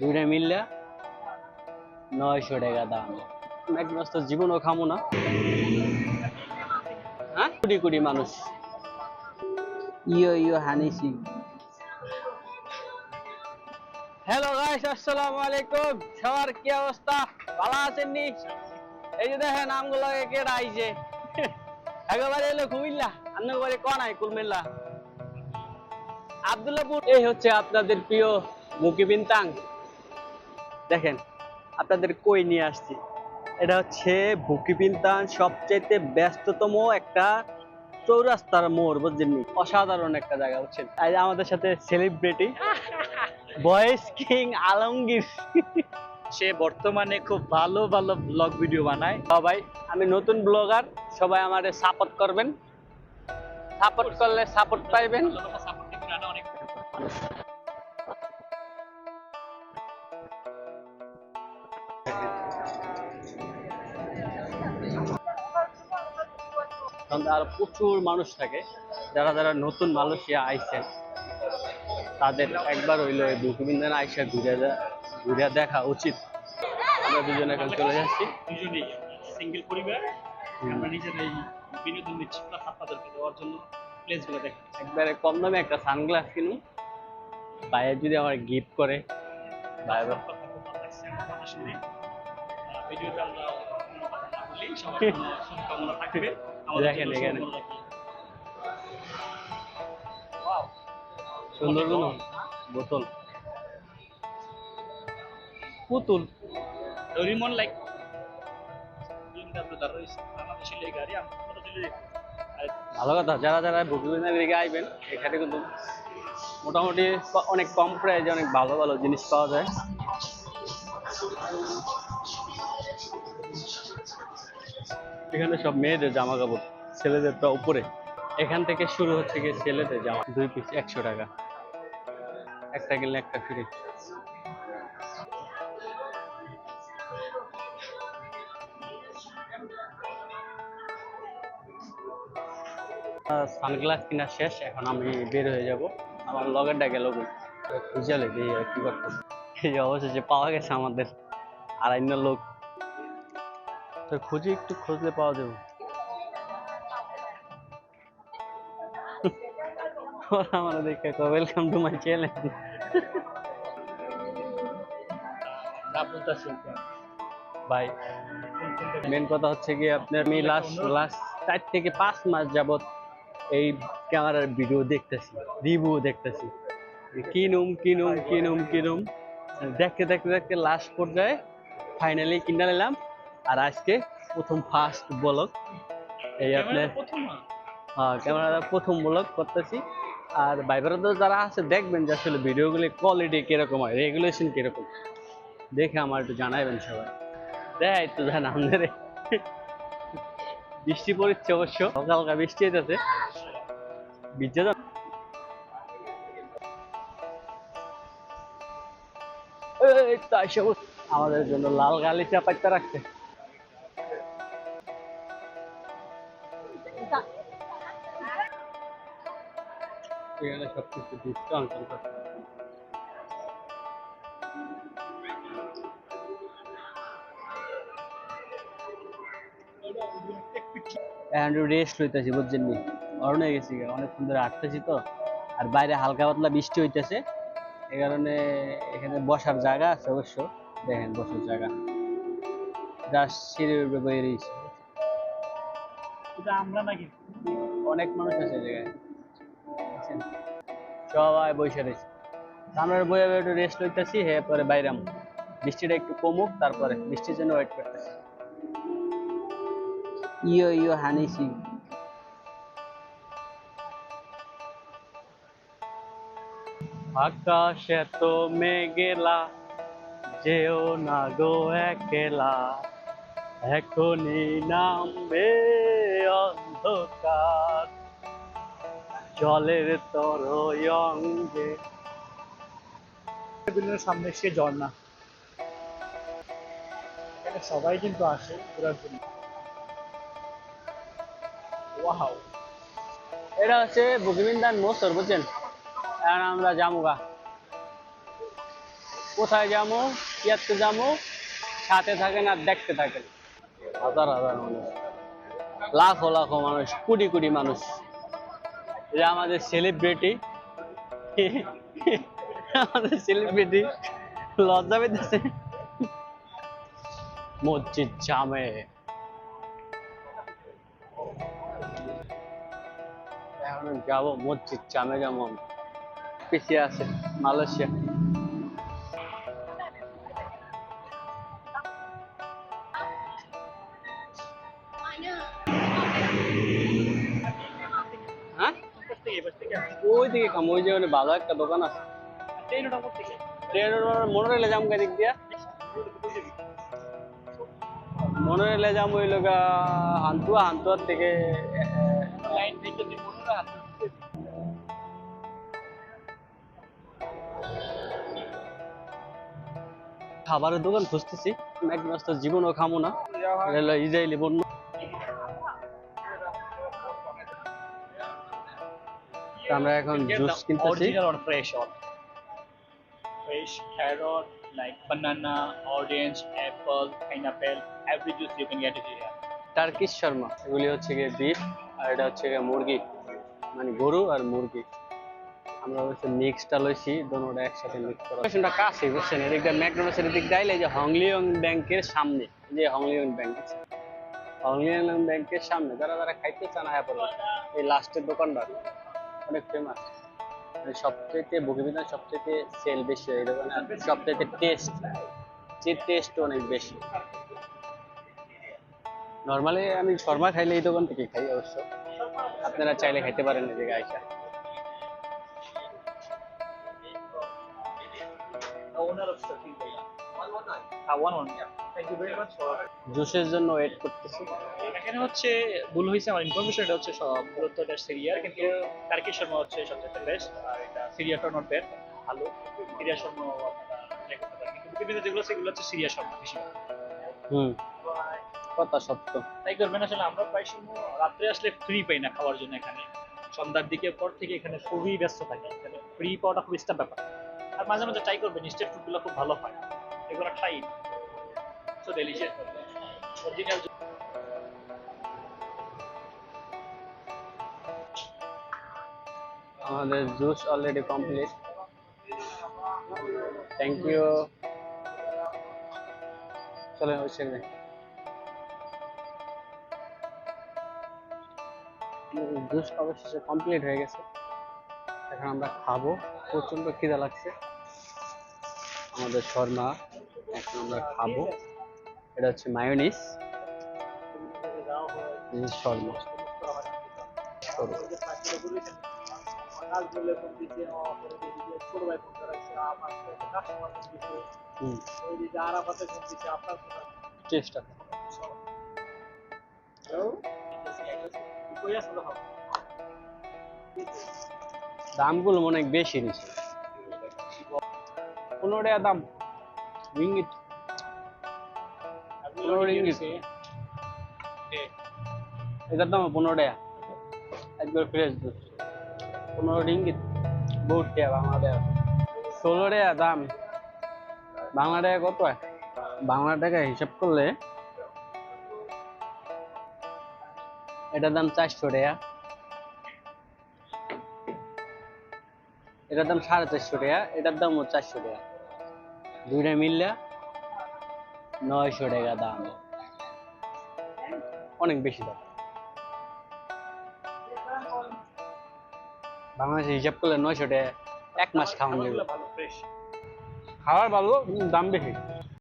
দুইটা মিললে নয়শো টাকা দাম। ম্যাকডোনাল্ডস তো জীবনও খামো না। হ্যাঁ? কোটি কোটি মানুষ। Yo yo Honey Singh. Hello guys আসসালামু আলাইকুম। সবার কি অবস্থা? ভালো আছেন নি? এই যে দেখেন আমগুলো কেটে আইছে একেবারে এলো কুমিল্লা অন্য বাড়ি কোন আই কুমিল্লা আব্দুল্লাহপুর এই হচ্ছে আপনাদের প্রিয় মুকিবিন তাং। দেখেন আপনাদের কই নিয়ে আসছি। এটা হচ্ছে ভুকিবিনতান সবচাইতে ব্যস্ততম একটা চৌরাস্তার মোড় বুঝছেন নি? অসাধারণ একটা জায়গা বুঝছেন? আমাদের সাথে সেলিব্রিটি বয়েস কিং আলমগীর। সে বর্তমানে খুব ভালো ভালো ব্লগ ভিডিও বানায়। সবাই আমি নতুন ব্লগার সবাই আমাদের সাপোর্ট করবেন। সাপোর্ট করলে সাপোর্ট পাইবেন। কারণ আর প্রচুর মানুষ থাকে। যারা যারা নতুন মালয়েশিয়া আইছেন তাদের একবার হইল এই বুকুবিন্দান আইসা ঘুরে ঘুরে দেখা উচিত। আমরা দুজন এখন চলে যাচ্ছি। দুজনেই সিঙ্গেল পরিবার। আমরা নিজের এই বিনোদন দিচ্ছি প্লাস আপনাদেরকে দেওয়ার জন্য। প্লেসগুলো দেখ। একবারে কম দামে একটা সানগ্লাস কিনুন ভাইয়া যদি আমার গিফট করে আমার ভিডিওতে সবার শুভকামনা থাকবে। দেখেন এখানে। বোতল। পুতুল। ডোরিমন লাইক ভালো কথা যারা যারা বুকিবিন্দার দিকে আইবেন এখানে কিন্তু মোটামুটি অনেক কম প্রাইজে অনেক ভালো ভালো জিনিস পাওয়া যায়। এখানে সব মেয়েদের জামা কাপড় ছেলেদেরটা উপরে। এখান থেকে শুরু হচ্ছে গিয়ে ছেলেদের জামা। দুই পিস একশো টাকা। একটা কিনলে একটা ফ্রি সানগ্লাস কিনা শেষ, এখন আমি বের হয়ে যাব। আমার লগেরটা গেল কই? খুঁজে লেগে কি করতো এই অবশেষে পাওয়া গেছে আমাদের। আড়াইন্য লোক তো খুঁজি একটু খুঁজলে পাওয়া যাবে। আমার দেখে ওয়েলকাম টু মাই চ্যানেল ভাই মেন কথা হচ্ছে কি আপনার আমি লাস্ট লাস্ট চার থেকে পাঁচ মাস যাবত এই ক্যামেরার ভিডিও দেখতেছি রিভিউ দেখতেছি। কিনুম কিনুম কিনুম কিনুম দেখতে দেখতে দেখতে লাস্ট পর্যায়ে ফাইনালি কিনে নিলাম। আর আজকে প্রথম ফার্স্ট ব্লগ এই আপনার হ্যাঁ ক্যামেরা প্রথম ব্লগ করতেছি। আর ভাইবারা তো যারা আছে দেখবেন যে আসলে ভিডিওগুলি কোয়ালিটি কীরকম হয় রেগুলেশন কীরকম। দেখে আমার একটু জানাইবেন সবাই। দেয় তো জান আমাদের বৃষ্টি পড়ছে অবশ্য হালকা হালকা বৃষ্টি হইতেছে। ভিজে যান। আমাদের জন্য লাল গালিচা পাইতে রাখছে। এখানে সবকিছু ডিসকাউন্ট চলতেছে এখন রেস্ট লইতেছি বুঝছেন নি? অরণ হয়ে গেছি অনেক সুন্দর হাঁটতেছি তো। আর বাইরে হালকা পাতলা বৃষ্টি হইতেছে। এই কারণে এখানে বসার জায়গা আছে অবশ্য। দেখেন বসার জায়গা। জাস্ট সিঁড়ির উপরে বয়ে রয়েছে আমরা নাকি? অনেক মানুষ আছে জায়গায়? সবাই বসে রয়েছে। আমরা বয়ে একটু রেস্ট লইতেছি হে পরে বাইরাম বৃষ্টিটা একটু কমুক, তারপরে বৃষ্টির জন্য ওয়েট করতেছি। ইয়ো ইয়ো, হানি সিং। আকাশে তো মেঘেলা, যেও না গো একলা। এখনই নামবে অন্ধকার। জলের তরঙ্গে বিল্ডিংয়ের সামনে সে ঝর্ণা। এখানে সবাই কিন্তু আসে ঘোরার জন্য। ওয়াও। এটা হচ্ছে বুকিমিন্দান মোসর বুঝছেন? এখন আমরা জামুগা। কোথায় যাব ইয়াতে যাব সাথে থাকেন আর দেখতে থাকেন। হাজার হাজার মানুষ। লাখো লাখো মানুষ কোটি কোটি মানুষ। এটা আমাদের সেলিব্রিটি আমাদের সেলিব্রিটি লজ্জা পেতেছে। মসজিদ জামে। এখন যাব মসজিদ জামে যেমন। পিছিয়ে আছে মালয়েশিয়া। ওই দিকে ওই যে ওখানে ভালো একটা দোকান আছে। ট্রেন ওটা করতে গেলে ট্রেনের মনে রেলে যাম দিক দিয়া। মনে রেলে যাম ওই হান্তুয়া, হান্তুয়ার থেকে মনে খাবারের দোকান খুঁজতেছি। ম্যাকডোনাল্ডস তো জীবনও খামো না। ইসরায়েলি পণ্য তো আমরা এখন জুস কিনতেছি। original or fresh or fresh carrot like banana orange apple pineapple every juice you can get it here. Turkish shawarma এগুলি হচ্ছে গিয়ে বিফ আর এটা হচ্ছে গিয়ে মুরগি মানে গরু আর মুরগি। আমরা হচ্ছে মিক্সটা লইছি দোনোটা একসাথে মিক্স করা। লোকেশনটা কাছে বুঝছেন? এদিকটা ম্যাকডোনাল্ডস এর দিক দাইলে যে হংলিয়ং ব্যাংকের সামনে যে হংলিয়ং ব্যাংক আছে হংলিয়ং ব্যাংকের সামনে যারা যারা খাইতে চান আয়া পড়বে এই লাস্টের দোকানটা অনেক ফেমাস সবচেয়ে বগিবিধান সবচেয়ে সেল বেশি হয় দোকানে টেস্ট যে টেস্ট অনেক বেশি। নর্মালি আমি শর্মা খাইলে এই দোকান থেকে খাই অবশ্য। আপনারা চাইলে খাইতে পারেন এই জায়গায় আইসা owner of yeah জুসের জন্য ওয়েট করতেছি। এখানে হচ্ছে ভুল হয়েছে আমার ইনফরমেশন এটা হচ্ছে সব মূলত এটা সিরিয়ার কিন্তু টার্কি শর্মা হচ্ছে সবচেয়ে বেস্ট আর এটা সিরিয়াটা নট ব্যাড ভালো। সিরিয়া শর্মা কিন্তু বিভিন্ন যেগুলো সেগুলো হচ্ছে সিরিয়া শর্মা বেশি। হুম কথা সত্য। তাই করবেন আসলে আমরা প্রায় সময় রাত্রে আসলে ফ্রি পাই না খাওয়ার জন্য এখানে। সন্ধ্যার দিকে পর থেকে এখানে খুবই ব্যস্ত থাকে। এখানে ফ্রি পাওয়াটা খুব ইস্টার ব্যাপার। আর মাঝে মাঝে ট্রাই করবেন স্টেট ফুডগুলো খুব ভালো হয়। এগুলো ডেলিশিয়াস অরিজিনাল আমাদের juice already complete thank you চলে হচ্ছে জুস অবশেষে কমপ্লিট হয়ে গেছে। এখন আমরা খাব। প্রচণ্ড খিদা লাগছে। আমাদের শর্মা, এখন আমরা খাব। এটা হচ্ছে মায়োনিস হুম চেষ্টা দামগুলো অনেক বেশি নিচ্ছে পনেরো টাকা দাম। পনেরো রিঙ্গিত এটার দাম পনেরো টাকা। একবার ফ্রেশ দুধ। পনেরো রিঙ্গিত বহুত টাকা বাংলা টাকা। ষোলো টাকা দাম। বাংলা টাকা কত? বাংলা টাকা হিসাব করলে এটার দাম চারশো টাকা। এটার দাম সাড়ে চারশো টাকা। এটার দামও চারশো টাকা। দুইটা মিললে নয়শো টাকা দাম। অনেক বেশি দাম। বাংলাদেশে হিসাব করলে নয়শো টাকা এক মাস খাওয়ানো খাওয়ার ভালো দাম বেশি।